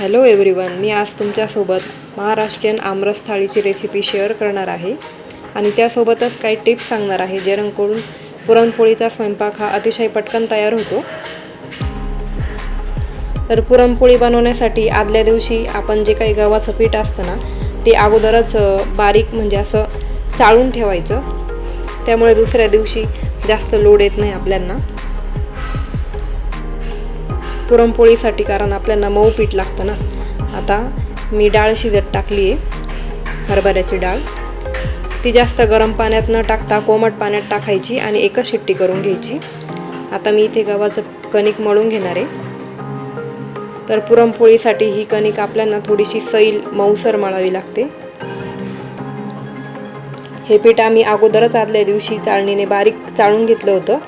Hello everyone मी आज तुमच्यासोबत महाराष्ट्रीयन आमरस थाळीची रेसिपी शेअर करणार आहे. आणि त्यासोबतच काही टिप्स सांगणार आहे जेणेकरून पुरणपोळीचा स्वयंपाक हा अतिशय पटकन तयार होतो. तर पुरणपोळी बनवण्यासाठी आदल्या दिवशी आपण जे काही गव्हाचं पीठ असतं ना ते अगोदरच बारीक म्हणजे असं चाळून ठेवायचं. त्यामुळे दुसऱ्या दिवशी जास्त लोड येत नाही आपल्यांना. पुरणपोळीसाठी कारण आपल्याला मऊ पीठ लागतं ना. आता मी डाळ शिजत टाकली आहे हरभऱ्याची डाळ. ती जास्त गरम पाण्यात न टाकता कोमट पाण्यात टाकायची आणि एकच शिट्टी करून घ्यायची. आता मी इथे गव्हाचं कणिक मळून घेणार आहे. तर पुरणपोळीसाठी ही कणिक आपल्याला थोडीशी सैल मऊसर मळावी लागते. हे पीठ आम्ही अगोदरच आदल्या दिवशी चाळणीने बारीक चाळून घेतलं होतं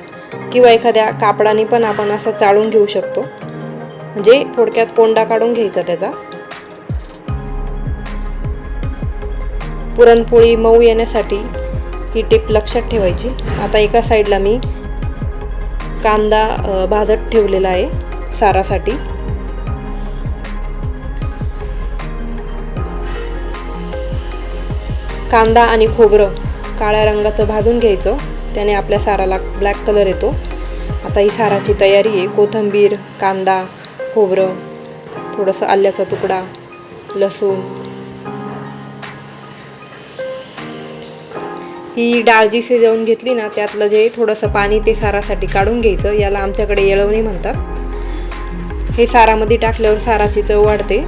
किंवा एखाद्या कापडाने पण आपण असं चाळून घेऊ शकतो. म्हणजे थोडक्यात कोंडा काढून घ्यायचा त्याचा. पुरणपोळी मऊ येण्यासाठी ही टीप लक्षात ठेवायची. आता एका साईडला मी कांदा भाजत ठेवलेला आहे सारासाठी. कांदा आणि खोबरं काळ्या रंगाचं भाजून घ्यायचं. त्याने आपल्या साराला ब्लॅक कलर येतो. आता ही साराची तयारी आहे. कोथिंबीर कांदा खोबरं थोडंसं आल्याचा तुकडा लसूण. ही डाळ जी शिजवून घेतली ना त्यातलं जे थोडंसं पाणी ते सारासाठी काढून घ्यायचं. याला आमच्याकडे येळवणी म्हणतात. हे सारामध्ये टाकल्यावर साराची चव वाढते.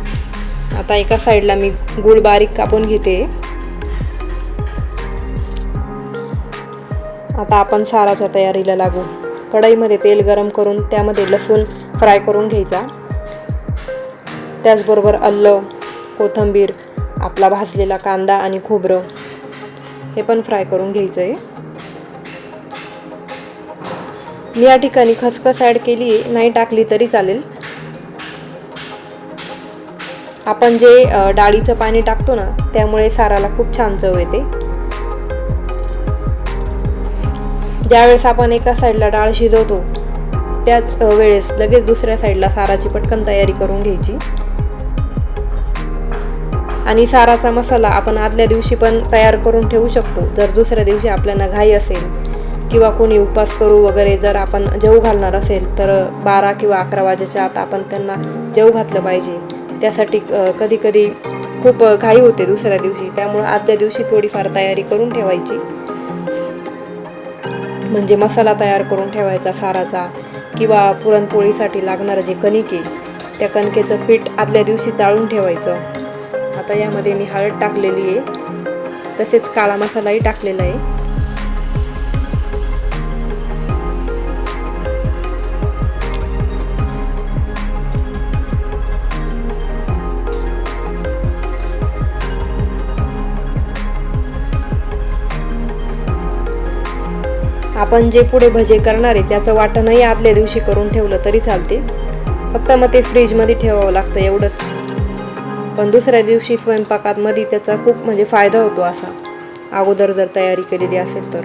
आता एका साईडला मी गूळ बारीक कापून घेते. आता आपण साराच्या तयारीला लागू. कढईमध्ये तेल गरम करून त्यामध्ये लसूण फ्राय करून घ्यायचा. त्याचबरोबर अल्लं कोथिंबीर आपला भाजलेला कांदा आणि खोबरं हे पण फ्राय करून घ्यायचं आहे मी या ठिकाणी खसखस ॲड केली नाही टाकली तरी चालेल. आपण जे डाळीचं पाणी टाकतो ना त्यामुळे साराला खूप छान चव येते. ज्यावेळेस आपण एका साईडला डाळ शिजवतो त्याच वेळेस लगेच दुसऱ्या साईडला साराची पटकन तयारी करून घ्यायची. आणि साराचा मसाला आपण आदल्या दिवशी पण तयार करून ठेवू शकतो. जर दुसऱ्या दिवशी आपल्याला घाई असेल किंवा कोणी उपवास करू वगैरे जर आपण जेव घालणार असेल तर बारा किंवा अकरा वाजेच्या आत आपण त्यांना जेव घातलं पाहिजे. त्यासाठी कधी कधी खूप घाई होते दुसऱ्या दिवशी. त्यामुळं आदल्या दिवशी थोडीफार तयारी करून ठेवायची. म्हणजे मसाला तयार करून ठेवायचा साराचा किंवा पुरणपोळीसाठी लागणारं जे कणिके त्या कणकेचं पीठ आदल्या दिवशी चाळून ठेवायचं. आता यामध्ये मी हळद टाकलेली आहे. तसेच काळा मसालाही टाकलेला आहे. आपण जे पुढे भजे करणार आहे त्याचं वाटणही आदल्या दिवशी करून ठेवलं तरी चालते. फक्त मग ते फ्रीजमध्ये ठेवावं लागतं एवढंच. पण दुसऱ्या दिवशी स्वयंपाकात मध्ये त्याचा खूप म्हणजे फायदा होतो असा. अगोदर जर तयारी केलेली असेल तर.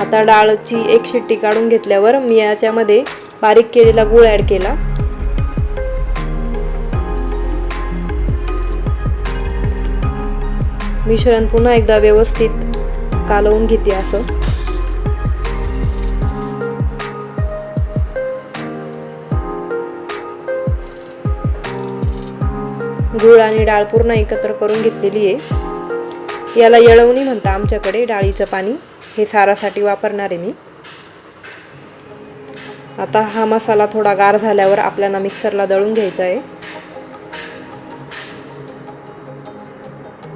आता डाळची एक शिट्टी काढून घेतल्यावर मी याच्यामध्ये बारीक केलेला गूळ ॲड केला. मिश्रण पुन्हा एकदा व्यवस्थित कालवून घेते असं. गूळ आणि डाळ पूर्ण एकत्र करून घेतलेली आहे. याला येळवणी म्हणता आमच्याकडे डाळीचं पाणी. हे सारासाठी वापरणार आहे मी. आता हा मसाला थोडा गार झाल्यावर आपल्याला मिक्सरला दळून घ्यायचा आहे.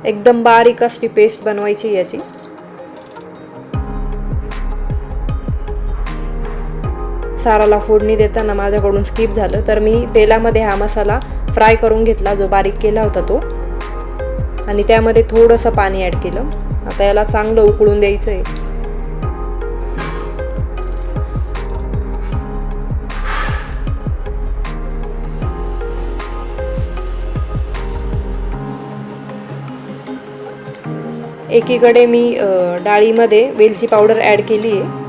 एकदम बारीक अशी पेस्ट बनवायची याची. साराला फोडणी देताना माझ्याकडून स्किप झालं. तर मी तेलामध्ये हा मसाला फ्राय करून घेतला जो बारीक केला होता तो. आणि त्यामध्ये थोडंसं पाणी ॲड केलं. आता याला चांगलं उकळून द्यायचं आहे एकीकडे मी डाळीमध्ये वेलची पावडर ॲड केली आहे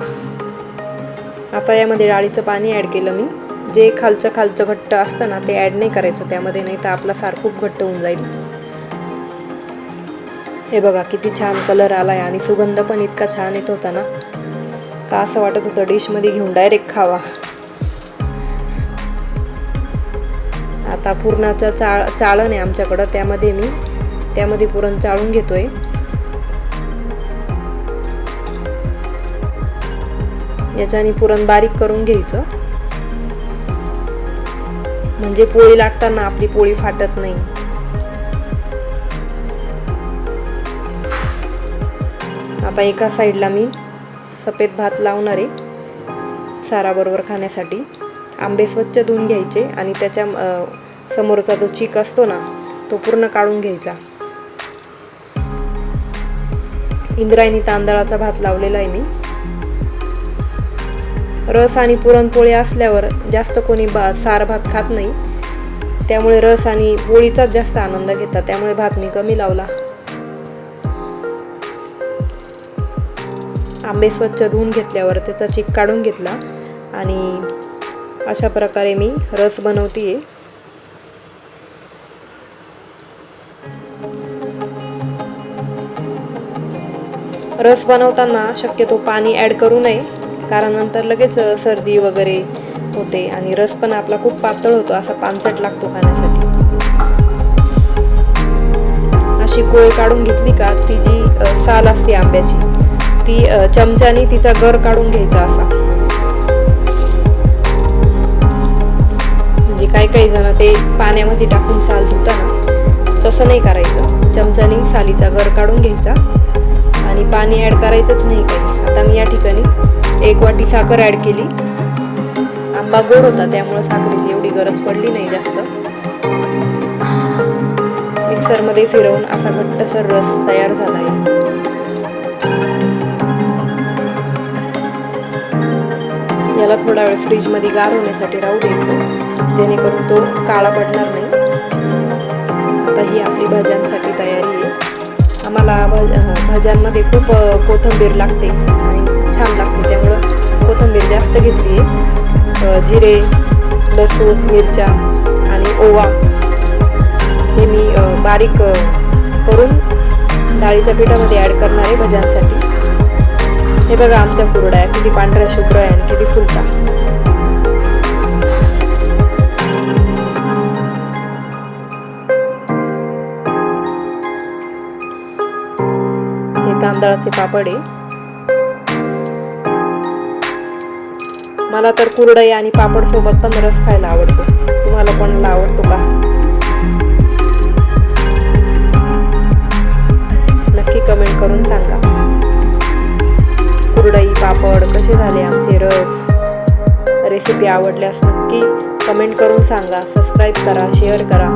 आता यामध्ये डाळीचं पाणी ॲड केलं मी. जे खालचं खालचं घट्ट असतं ना ते ॲड नाही करायचं त्यामध्ये नाही तर आपला सार खूप घट्ट होऊन जाईल. हे बघा किती छान कलर आला आहे आणि सुगंध पण इतका छान येत होता ना. का असं वाटत होतं डिशमध्ये घेऊन डायरेक्ट खावा. आता पुरणाचं चाळ चाळण आहे आमच्याकडं त्यामध्ये मी त्यामध्ये पुरण चाळून घेतोय. याच्याने पुरण बारीक करून घ्यायचं. म्हणजे पोळी लाटताना आपली पोळी फाटत नाही. आता एका साईडला मी सफेद भात लावणार आहे साराबरोबर खाण्यासाठी. आंबे स्वच्छ धुवून घ्यायचे आणि त्याच्या समोरचा जो चीक असतो ना तो पूर्ण काढून घ्यायचा. इंद्रायणी तांदळाचा भात लावलेला आहे मी. रस आणि पुरणपोळी असल्यावर जास्त कोणी बा सार भात खात नाही. त्यामुळे रस आणि पोळीचाच जास्त आनंद घेतात. त्यामुळे भात मी कमी लावला. आंबे स्वच्छ धुवून घेतल्यावर त्याचा चिक काढून घेतला आणि अशा प्रकारे मी रस बनवते रस बनवताना शक्यतो पाणी ॲड करू नये. कारण नंतर लगेच सर्दी वगैरे होते आणि रस पण आपला खूप पातळ होतो असा पानसट लागतो खाण्यासाठी. अशी कोय काढून घेतली का ती जी साल असते आंब्याची ती चमच्याने तिचा गर काढून घ्यायचा असा. म्हणजे काही काही जण ते पाण्यामध्ये टाकून साल धुताना तसं नाही करायचं. चमच्याने सालीचा गर काढून घ्यायचा आणि पाणी ॲड करायचंच नाही काही. आता मी या ठिकाणी एक वाटी साखर ॲड केली. आंबा गोड होता त्यामुळं साखरेची एवढी गरज पडली नाही जास्त. मिक्सरमध्ये फिरवून असा घट्टसर रस तयार झाला आहे. याला थोडा वेळ फ्रीजमध्ये गार होण्यासाठी राहू द्यायचं जेणेकरून तो काळा पडणार नाही. आता ही आपली भाज्यांसाठी तयारी आहे. आम्हाला भज भाज्यांमध्ये खूप कोथंबीर कोथिंबीर लागते. आणि छान लागते. त्यामुळं कोथिंबीर जास्त घेतली आहे. जिरे लसूण मिरच्या आणि ओवा हे मी बारीक करून डाळीच्या पिठामध्ये ॲड करणार आहे भज्यांसाठी. हे बघा आमच्या कुरड्या किती पांढऱ्या शुभ्र आहे आणि किती फुलता. हे तांदळाचे पापड आहे. मला तर कुरडई आणि पापड सोबत पण रस खायला आवडतो. तुम्हाला कोणाला आवडतो का? नक्की कमेंट करून सांगा. कुरडई पापड कसे झाले आमचे रस? रेसिपी आवडल्यास नक्की कमेंट करून सांगा. सबस्क्राईब करा शेअर करा.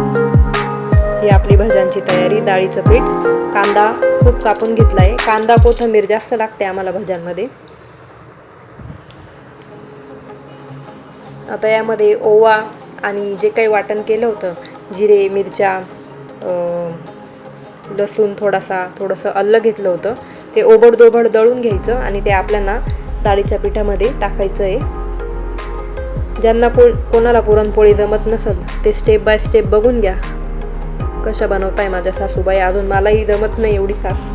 ही आपली भाज्यांची तयारी. डाळीचं पीठ कांदा खूप कापून घेतला आहे कांदा कोथंबीर जास्त लागते आम्हाला भज्यांमध्ये. आता यामध्ये ओवा आणि जे काही वाटण केलं होतं जिरे मिरच्या लसूण थोडासा थोडंसं अल्लं घेतलं होतं. ते ओबडदोबड दळून घ्यायचं आणि ते आपल्याला डाळीच्या पिठामध्ये टाकायचं आहे. ज्यांना को कोणाला पुरणपोळी जमत नसेल ते स्टेप बाय स्टेप बघून घ्या. कशा बनवताय माझ्या सासूबाई? अजून मलाही जमत नाही एवढी खास.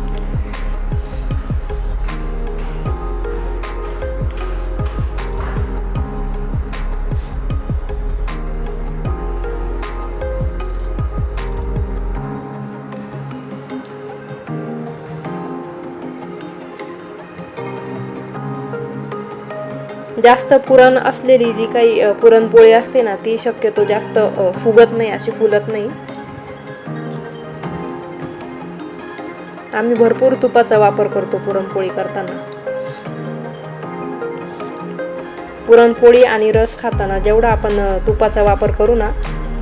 जास्त पुरण असलेली जी काही पुरणपोळी असते ना ती शक्यतो जास्त फुगत नाही अशी फुलत नाही. आम्ही भरपूर तुपाचा वापर करतो पुरणपोळी करताना. पुरणपोळी आणि रस खाताना जेवढा आपण तुपाचा वापर करू ना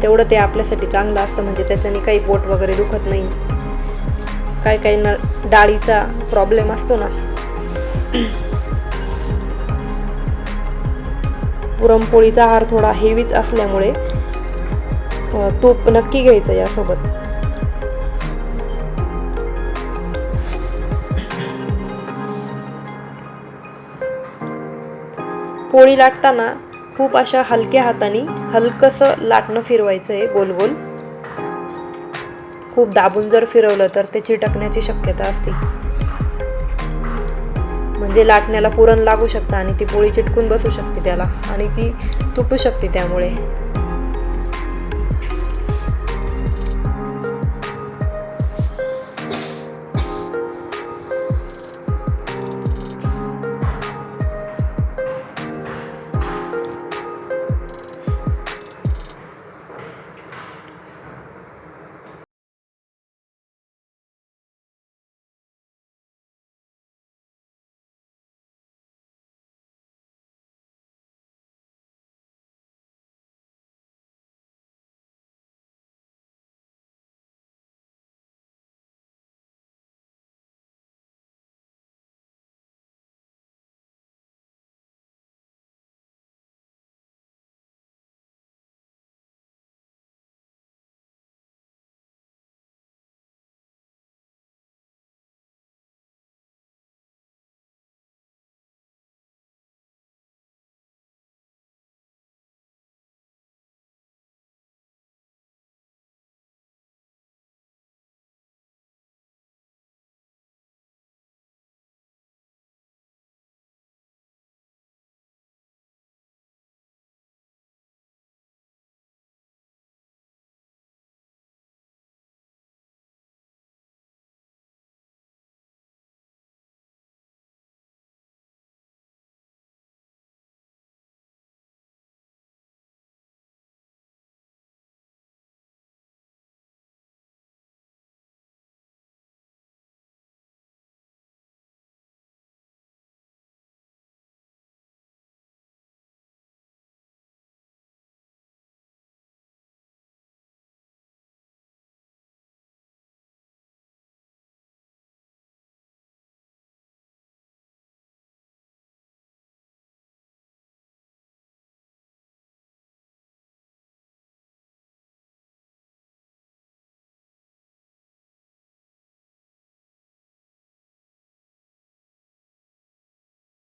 तेवढं ते आपल्यासाठी चांगलं असतं म्हणजे त्याच्याने काही पोट वगैरे दुखत नाही. काही काही ना डाळीचा प्रॉब्लेम असतो ना. पुरणपोळीचा आहार थोडा हेवीच असल्यामुळे तूप नक्की घ्यायचं यासोबत. पोळी लाटताना खूप अशा हलक्या हाताने हलकंसं लाटणं फिरवायचं आहे गोल गोल खूप दाबून जर फिरवलं तर ते चिटकण्याची शक्यता असते. म्हणजे लाटण्याला पुरण लागू शकतं आणि ती पोळी चिटकून बसू शकते त्याला आणि ती तुटू शकते त्यामुळे.